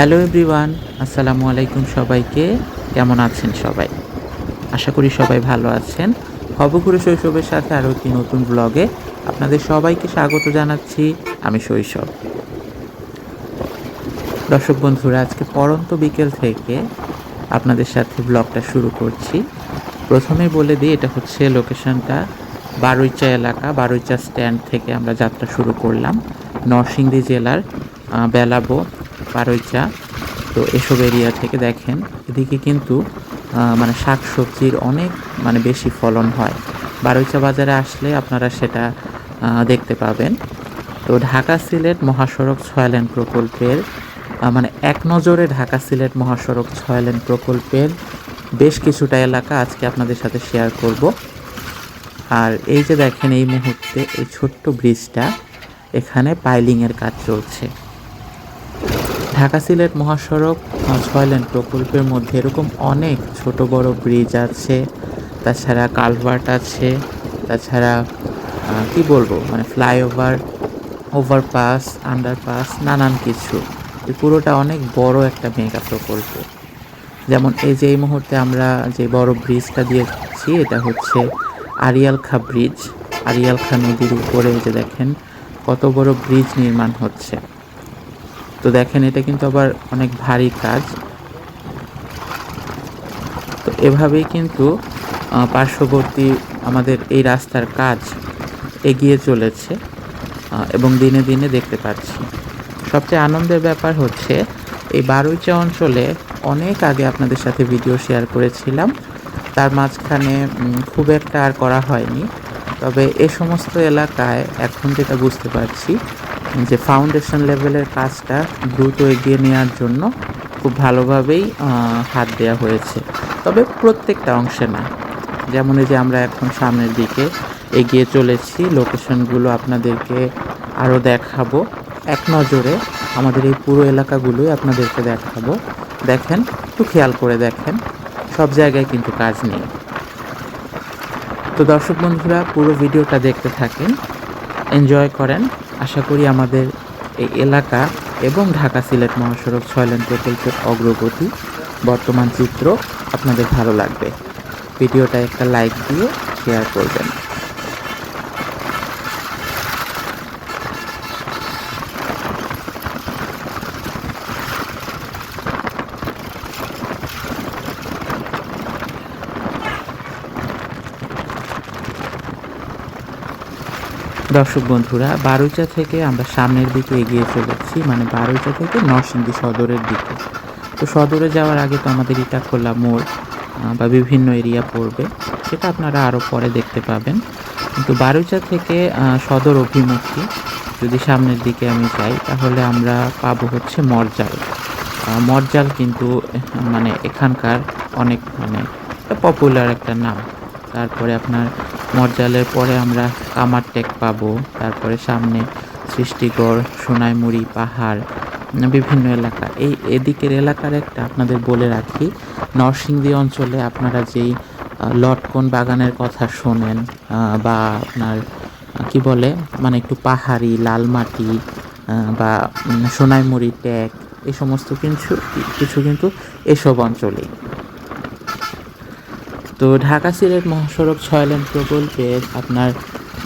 Hello everyone, আসসালামু আলাইকুম সবাইকে। কেমন আছেন সবাই? আশা করি সবাই ভালো আছেন। খবরগুলো শৈশবের সাথে আরও একটি নতুন ব্লগে আপনাদের সবাইকে স্বাগত জানাচ্ছি আমি শৈশব। দর্শক বন্ধুরা, আজকে পরন্ত বিকেল থেকে আপনাদের সাথে ব্লগটা শুরু করছি। প্রথমে বলে দিই, এটা হচ্ছে লোকেশনটা বারুইচা এলাকা, বারুইচা স্ট্যান্ড থেকে আমরা যাত্রা শুরু করলাম। নরসিংদী জেলার বেলাবো বারুইচা তো এসব এরিয়া থেকে দেখেন, এদিকে কিন্তু মানে শাক সবজির অনেক মানে বেশি ফলন হয়। বারুইচা বাজারে আসলে আপনারা সেটা দেখতে পাবেন। তো ঢাকা সিলেট মহাসড়ক ছয় লেন প্রকল্পের মানে এক নজরে ঢাকা সিলেট মহাসড়ক ছয় লেন প্রকল্পের বেশ কিছুটা এলাকা আজকে আপনাদের সাথে শেয়ার করব। আর এই যে দেখেন এই মুহূর্তে এই ছোট্ট ব্রিজটা এখানে পাইলিংয়ের কাজ চলছে। ঢাকা সিলেট মহাসড়ক ছয় লেন প্রকল্পের মধ্যে এরকম অনেক ছোট বড় ব্রিজ আছে, তাছাড়া কালভার্ট আছে, তাছাড়া কি বলব মানে ফ্লাইওভার ওভারপাস আন্ডারপাস নানান কিছু। এই পুরোটা অনেক বড় একটা মেগা প্রকল্প। যেমন এই যে এই মুহূর্তে আমরা যে বড় ব্রিজটা দিয়েছি, এটা হচ্ছে আরিয়ালখা ব্রিজ আরিয়ালখা নদীর উপরে যে দেখেন, কত বড় ব্রিজ নির্মাণ হচ্ছে। তো দেখেন, এটা কিন্তু আবার অনেক ভারী কাজ। তো এভাবেই কিন্তু পার্শ্ববর্তী আমাদের এই রাস্তার কাজ এগিয়ে চলেছে এবং দিনে দিনে দেখতে পাচ্ছি। সবচেয়ে আনন্দের ব্যাপার হচ্ছে, এই বারুইচা অঞ্চলে অনেক আগে আপনাদের সাথে ভিডিও শেয়ার করেছিলাম। তার মাঝখানে খুব একটা আর করা হয়নি। তবে এ সমস্ত এলাকায় এখন যেটা বুঝতে পারছি যে ফাউন্ডেশন লেভেলের কাজটা দ্রুত এগিয়ে নেওয়ার জন্য খুব ভালোভাবেই হাত দেওয়া হয়েছে। তবে প্রত্যেকটা অংশে না। যেমন এই যে আমরা এখন সামনের দিকে এগিয়ে চলেছি লোকেশনগুলো আপনাদেরকে আরও দেখাবো। এক নজরে আমাদের এই পুরো এলাকাগুলোই আপনাদেরকে দেখাবো। দেখেন, একটু খেয়াল করে দেখেন, সব জায়গায় কিন্তু কাজ নেই। তো দর্শক বন্ধুরা, পুরো ভিডিওটা দেখতে থাকেন এনজয় করেন। আশা করি আমাদের এই এলাকা এবং ঢাকা সিলেট মহাসড়ক ছয়লেন প্রকল্পের অগ্রগতি বর্তমান চিত্র আপনাদের ভালো লাগবে। ভিডিওটা একটা লাইক দিয়ে শেয়ার করবেন। দর্শক বন্ধুরা, বারুইচা থেকে আমরা সামনের দিকে এগিয়ে চলেছি মানে বারুইচা থেকে নরসিংদী সদরের দিকে। তো সদরে যাওয়ার আগে তো আমাদের ইটাখোলা মোড় বা বিভিন্ন এরিয়া পড়বে, সেটা আপনারা আরও পরে দেখতে পাবেন। কিন্তু বারুইচা থেকে সদর অভিমুখী, যদি সামনের দিকে আমি যাই, তাহলে আমরা পাবো হচ্ছে মরজাল। মরজাল কিন্তু মানে এখানকার অনেক মানে পপুলার একটা নাম। তারপরে আপনার মরজালের পরে আমরা কামারটেক পাবো। তারপরে সামনে সৃষ্টিগড়, সোনাইমুড়ি, পাহাড়, বিভিন্ন এলাকা। এই এদিকের এলাকার একটা আপনাদের বলে রাখি, নরসিংদী অঞ্চলে আপনারা যেই লটকন বাগানের কথা শোনেন বা আপনার কি বলে মানে একটু পাহাড়ি লাল মাটি বা সোনাইমুড়ি ট্যাগ এই সমস্ত কিছু কিছু কিন্তু এসব অঞ্চলেই। তো ঢাকা সিলেট মহাসড়ক ছয় লেন প্রকল্পের আপনার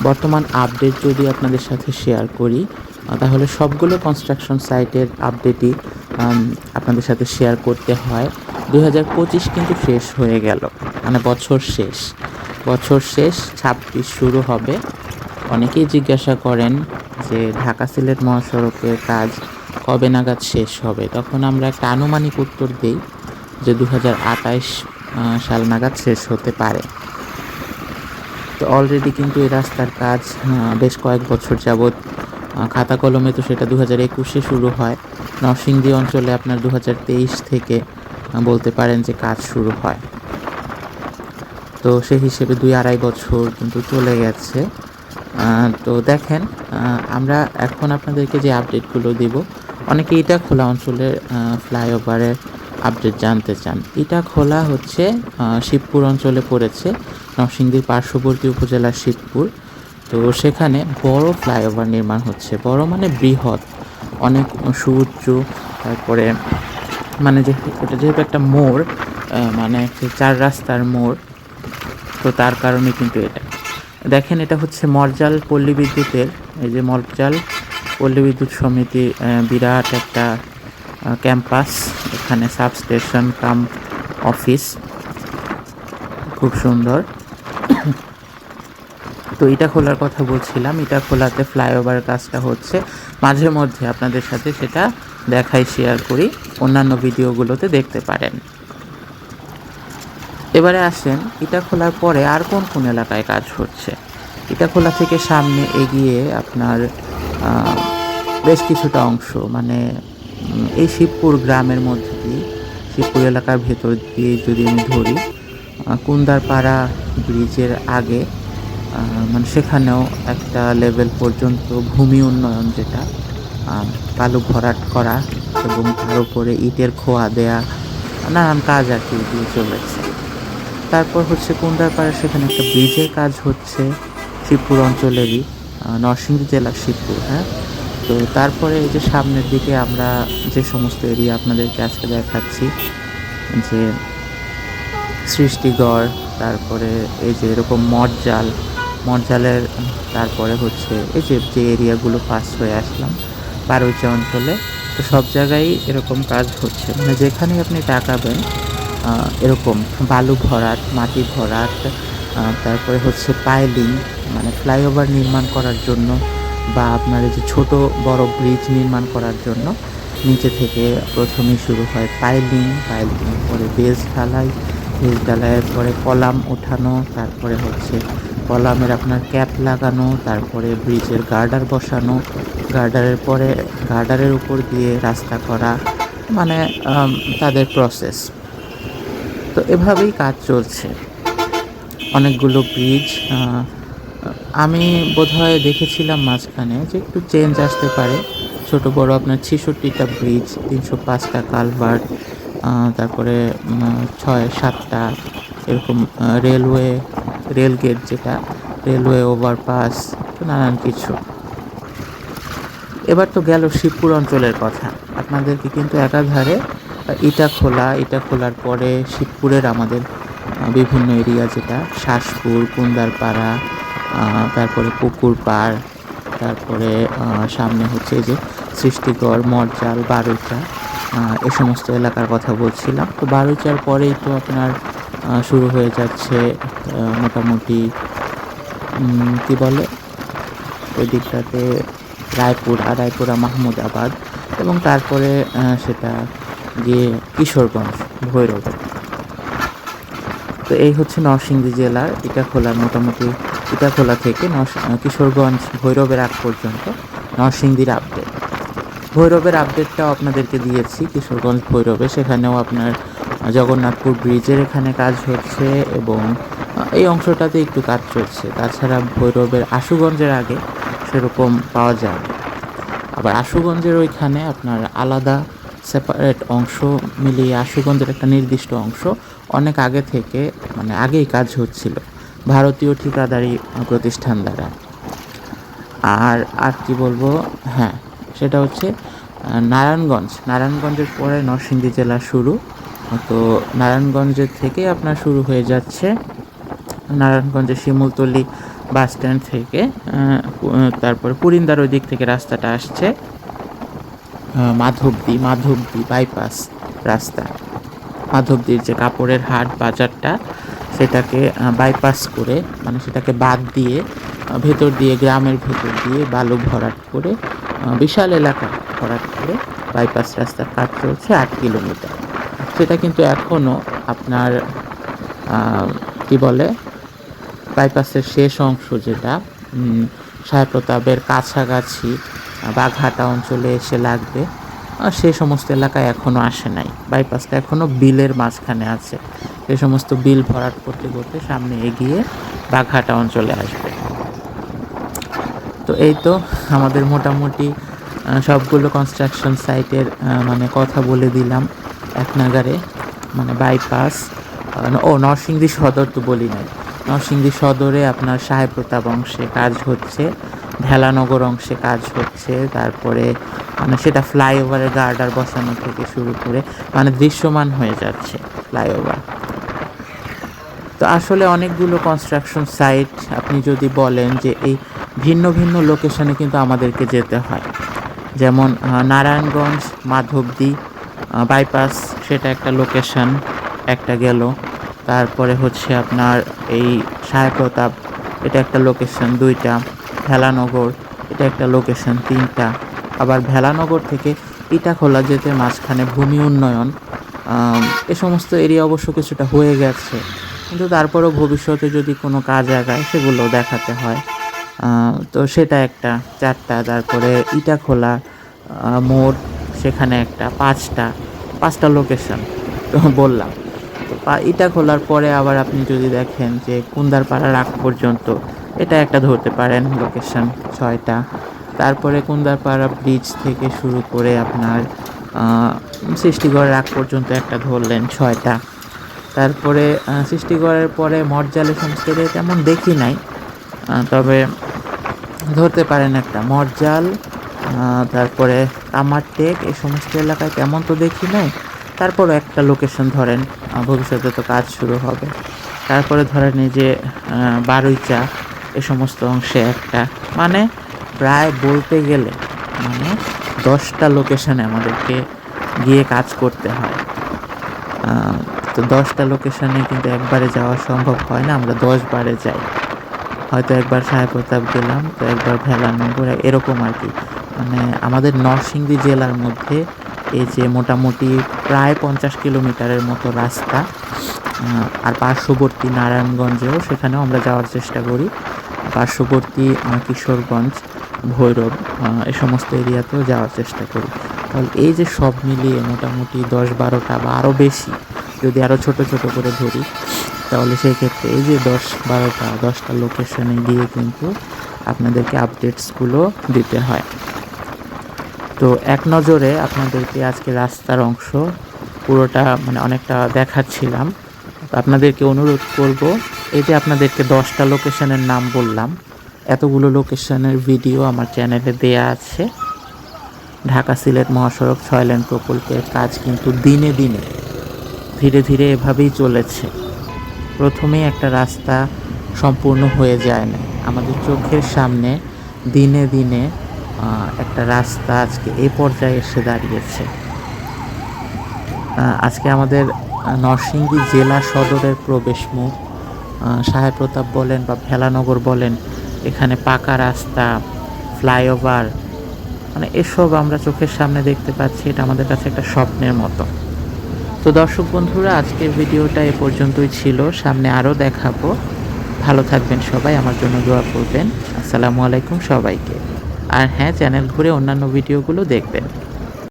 বর্তমান আপডেট যদি আপনাদের সাথে শেয়ার করি তাহলে সবগুলো কনস্ট্রাকশন সাইটের আপডেটই আপনাদের সাথে শেয়ার করতে হয়। দু হাজার পঁচিশ কিন্তু শেষ হয়ে গেল মানে বছর শেষ। বছর শেষ, ছাব্বিশ শুরু হবে। অনেকেই জিজ্ঞাসা করেন যে ঢাকা সিলেট মহাসড়কের কাজ কবে নাগাদ শেষ হবে? তখন আমরা একটা আনুমানিক উত্তর দিই যে দু হাজার আটাইশ সাল নাগাদ শেষ হতে পারে। তো অলরেডি কিন্তু এই রাস্তার কাজ বেশ কয়েক বছর যাবৎ খাতা কলমে তো সেটা দু হাজার একুশে শুরু হয়। নরসিংদী অঞ্চলে আপনার দু হাজার তেইশ থেকে বলতে পারেন যে কাজ শুরু হয়। তো সেই হিসেবে দুই আড়াই বছর কিন্তু চলে গেছে। তো দেখেন আমরা এখন আপনাদেরকে যে আপডেটগুলো দিব, অনেকে এটা খোলা অঞ্চলের ফ্লাইওভারের আপডেট জানতে চান। এটা খোলা হচ্ছে শিবপুর অঞ্চলে পড়েছে, নরসিংদীর পার্শ্ববর্তী উপজেলা শিবপুর। তো সেখানে বড় ফ্লাইওভার নির্মাণ হচ্ছে, বড় মানে বৃহৎ। অনেক সুউচ্চ তারপরে মানে যে, এটা যেহেতু একটা মোড় মানে চার রাস্তার মোড়, তো তার কারণে কিন্তু এটা। দেখেন, এটা হচ্ছে মরজাল পল্লী বিদ্যুতের, এই যে মরজাল পল্লী বিদ্যুৎ সমিতি বিরাট একটা ক্যাম্পাস এখানে সাবস্টেশন কাম অফিস খুব সুন্দর। তো এটা খোলার কথা বলছিলাম এটা খোলাতে ফ্লাইওভার কাজটা হচ্ছে। মাঝে মধ্যে আপনাদের সাথে সেটা দেখাই শেয়ার করি, অন্যান্য ভিডিওগুলোতে দেখতে পারেন। এবারে আসেন এটা খোলার পরে আর কোন কোন এলাকায় কাজ হচ্ছে? এটা খোলা থেকে সামনে এগিয়ে আপনার বেশ কিছুটা অংশ মানে এই শিবপুর গ্রামের মধ্যে দিয়ে, শিবপুর এলাকার ভেতর দিয়ে যদি আমি ধরি কুন্দারপাড়া ব্রিজের আগে মানে সেখানেও একটা লেভেল পর্যন্ত ভূমি উন্নয়ন যেটা বালু ভরাট করা এবং তার উপরে ইটের খোয়া দেয়া, নানান কাজ আর কি দিয়ে চলেছে। তারপর হচ্ছে কুন্দারপাড়া, সেখানে একটা ব্রিজের কাজ হচ্ছে শিবপুর অঞ্চলেরই নরসিংদী জেলার শিবপুর হ্যাঁ? তো তারপরে এই যে সামনের দিকে আমরা যে সমস্ত এরিয়া আপনাদেরকে আজকে দেখাচ্ছি যে সৃষ্টিগড় তারপরে এই যে এরকম মঠজাল মঠজালের উম, তারপরে হচ্ছে এই যে যে এরিয়াগুলো পাস হয়ে আসলাম বারোইচা অঞ্চলে তো সব জায়গায় এরকম কাজ হচ্ছে। মানে যেখানেই আপনি তাকাবেন এরকম বালু ভরাট মাটি ভরাট তারপরে হচ্ছে পাইলিং মানে ফ্লাইওভার নির্মাণ করার জন্য বা আপনার যে ছোট বড় ব্রিজ নির্মাণ করার জন্য নিচে থেকে প্রথমেই শুরু হয় পাইলিং পাইলিং পরে বেস ঢালাই বেস ঢালাইয়ের পরে কলাম ওঠানো, তারপরে হচ্ছে কলামের আপনার ক্যাপ লাগানো, তারপরে ব্রিজের গার্ডার বসানো গার্ডারের পরে গার্ডারের উপর দিয়ে রাস্তা করা মানে তাদের প্রসেস তো এভাবেই কাজ চলছে। অনেকগুলো ব্রিজ আমি বোধহয় দেখেছিলাম মাঝখানে যে একটু চেঞ্জ আসতে পারে। ছোট বড় আপনার ছেষট্টিটা ব্রিজ তিনশো পাঁচটা কালভার্ট তারপরে ছয়, সাতটা এরকম রেলওয়ে রেল গেট যেটা রেলওয়ে ওভারপাস নানান কিছু। এবার তো গেল শিবপুর অঞ্চলের কথা। আপনাদেরকে কিন্তু একাধারে ইটা খোলা, ইটা খোলার পরে শিবপুরের আমাদের বিভিন্ন এরিয়া যেটা, শাসপুর, কুন্দারপাড়া তারপরে পুকুর পাড় তারপরে সামনে হচ্ছে যে সৃষ্টিগড় মরজাল বারুইচা এ সমস্ত এলাকার কথা বলছিলাম। তো বারুইচার পরেই তো আপনার শুরু হয়ে যাচ্ছে মোটামুটি কি বলে ওই দিকটাতে রায়পুরা রায়পুরা মাহমুদাবাদ এবং তারপরে সেটা গিয়ে কিশোরগঞ্জ, ভৈরব। তো এই হচ্ছে নরসিংদী জেলার ইটাখোলার মোটামুটি ইটাখোলা থেকে কিশোরগঞ্জ ভৈরবের আগ পর্যন্ত নরসিংদীর আপডেট ভৈরবের আপডেটটাও আপনাদেরকে দিয়েছি, কিশোরগঞ্জ ভৈরবে। সেখানেও আপনার জগন্নাথপুর ব্রিজের এখানে কাজ হচ্ছে এবং এই অংশটাতে একটু কাজ চলছে। তাছাড়া ভৈরবের আশুগঞ্জের আগে সেরকম পাওয়া যায় আবার আশুগঞ্জের ওইখানে আপনার আলাদা সেপারেট অংশ মিলিয়ে আশুগঞ্জের একটা নির্দিষ্ট অংশ অনেক আগে থেকে মানে আগেই কাজ হচ্ছিল। ভারতীয় ঠিকাদারি প্রতিষ্ঠান দ্বারা। আর আর কি বলব? হ্যাঁ সেটা হচ্ছে নারায়ণগঞ্জ। নারায়ণগঞ্জের পরে নরসিংদী জেলা শুরু। তো নারায়ণগঞ্জের থেকে আপনার শুরু হয়ে যাচ্ছে, নারায়ণগঞ্জের শিমুলতলি বাস স্ট্যান্ড থেকে তারপরে পুরিন্দার ওই দিক থেকে রাস্তাটা আসছে মাধবদী মাধবদী বাইপাস রাস্তা। মাধবদীর যে কাপড়ের হাট, বাজারটা সেটাকে বাইপাস করে মানে সেটাকে বাদ দিয়ে ভেতর দিয়ে, গ্রামের ভেতর দিয়ে বালু ভরাট করে বিশাল এলাকা ভরাট করে বাইপাস রাস্তার কাজ চলছে আট কিলোমিটার। সেটা কিন্তু এখনও আপনার কি বলে বাইপাসের শেষ অংশ যেটা সাহেবপ্রতাপের কাছাকাছি বাঘাটা অঞ্চলে এসে লাগবে। আহ, সে সমস্ত এলাকায় এখনও আসে নাই। বাইপাসটা এখনও বিলের মাঝখানে আছে। সে সমস্ত বিল ভরাট করতে করতে সামনে এগিয়ে বাঘাটা অঞ্চলে আসবে। তো এই তো আমাদের মোটামুটি সবগুলো কনস্ট্রাকশন সাইটের মানে কথা বলে দিলাম এক নাগারে মানে বাইপাস ও নরসিংদী সদর তো বলি নাই। নরসিংদী সদরে আপনার সাহেব প্রতাপ অংশে কাজ হচ্ছে। ভেলানগর অংশে কাজ হচ্ছে, তারপরে মানে সেটা ফ্লাইওভারের গার্ডার বসানো থেকে শুরু করে মানে দৃশ্যমান হয়ে যাচ্ছে ফ্লাইওভার। তো আসলে অনেকগুলো কনস্ট্রাকশন সাইট আপনি যদি বলেন যে এই ভিন্ন ভিন্ন লোকেশনে কিন্তু আমাদেরকে যেতে হয়। যেমন নারায়ণগঞ্জ, মাধবদী বাইপাস সেটা একটা লোকেশন একটা গেল। তারপরে হচ্ছে আপনার এই সায়প্রতাপ, এটা একটা লোকেশন দুইটা। ভেলানগর, এটা একটা লোকেশন তিনটা। আবার ভেলানগর থেকে ইটাখোলা যেতে মাঝখানে ভূমি উন্নয়ন এ সমস্ত এরিয়া অবশ্য কিছুটা হয়ে গেছে। কিন্তু তারপরেও ভবিষ্যতে যদি কোনো কাজ আগায়, সেগুলো দেখাতে হয়। তো সেটা একটা, চারটা। তারপরে ইটাখোলা মোড়, সেখানে একটা, পাঁচটা পাঁচটা লোকেশন তো বললাম। তো ইটা খোলার পরে আবার আপনি যদি দেখেন যে কুন্দারপাড়ার আগ পর্যন্ত এটা একটা ধরতে পারেন লোকেশন ছয়টা। তারপরে কুন্দারপাড়া ব্রিজ থেকে শুরু করে আপনার সৃষ্টিগড় আগ পর্যন্ত একটা ধরলেন ছয়টা। তারপরে সৃষ্টিগড়ের পরে মর্জালে সমস্ত তেমন দেখি নাই। তবে ধরতে পারেন একটা মরজাল তারপরে কামারটেক এই সমস্ত এলাকায় তেমন তো দেখি নাই। তারপর একটা লোকেশন ধরেন ভবিষ্যতে তো কাজ শুরু হবে। তারপরে ধরেন এই যে বারুইচা এ সমস্ত অংশে একটা। মানে প্রায় বলতে গেলে মানে দশটা লোকেশানে আমাদেরকে গিয়ে কাজ করতে হয়। তো দশটা লোকেশানে কিন্তু একবারে যাওয়া সম্ভব হয় না, আমরা দশ বারে যাই। হয়তো একবার সাহেবপ্রতাপ গেলাম, তো একবার ভেলানগর, এরকম আর কি। মানে আমাদের নরসিংদী জেলার মধ্যে এই যে মোটামুটি প্রায় পঞ্চাশ কিলোমিটারের মতো রাস্তা আর পার্শ্ববর্তী নারায়ণগঞ্জেও সেখানেও আমরা যাওয়ার চেষ্টা করি। পার্শ্ববর্তী কিশোরগঞ্জ ভৈরব এ সমস্ত এরিয়াতেও যাওয়ার চেষ্টা করি। তাহলে এই যে সব মিলিয়ে মোটামুটি দশ বারোটা বা আরও বেশি, যদি আরও ছোট ছোট করে ধরি, তাহলে সেই ক্ষেত্রে এই যে দশ বারোটা, দশটা লোকেশনে গিয়ে কিন্তু আপনাদেরকে আপডেটসগুলো দিতে হয়। তো এক নজরে আপনাদেরকে আজকে রাস্তার অংশ পুরোটা মানে অনেকটা দেখাচ্ছিলাম। আপনাদেরকে অনুরোধ করব যে আপনাদেরকে দশটা লোকেশনের নাম বললাম এতগুলো লোকেশনের ভিডিও আমার চ্যানেলে দেয়া আছে। ঢাকা সিলেট মহাসড়ক ছয় লেন প্রকল্পের কাজ কিন্তু দিনে দিনে ধীরে ধীরে এভাবেই চলেছে। প্রথমেই একটা রাস্তা সম্পূর্ণ হয়ে যায় না আমাদের চোখের সামনে দিনে দিনে একটা রাস্তা আজকে এ পর্যায়ে এসে দাঁড়িয়েছে। আজকে আমাদের নরসিংদী জেলা সদরের প্রবেশ মুখ। আহ, সাহেব প্রতাপ বলেন বা ভেলানগর বলেন, এখানে পাকা রাস্তা, ফ্লাইওভার মানে এসব আমরা চোখের সামনে দেখতে পাচ্ছি, এটা আমাদের কাছে একটা স্বপ্নের মতো। তো দর্শক বন্ধুরা, আজকের ভিডিওটা এ পর্যন্তই ছিল। সামনে আরও দেখাবো। ভালো থাকবেন সবাই, আমার জন্য দোয়া করবেন। আসসালামু আলাইকুম সবাইকে। আর হ্যাঁ চ্যানেল ঘুরে অন্যান্য ভিডিওগুলো দেখবেন।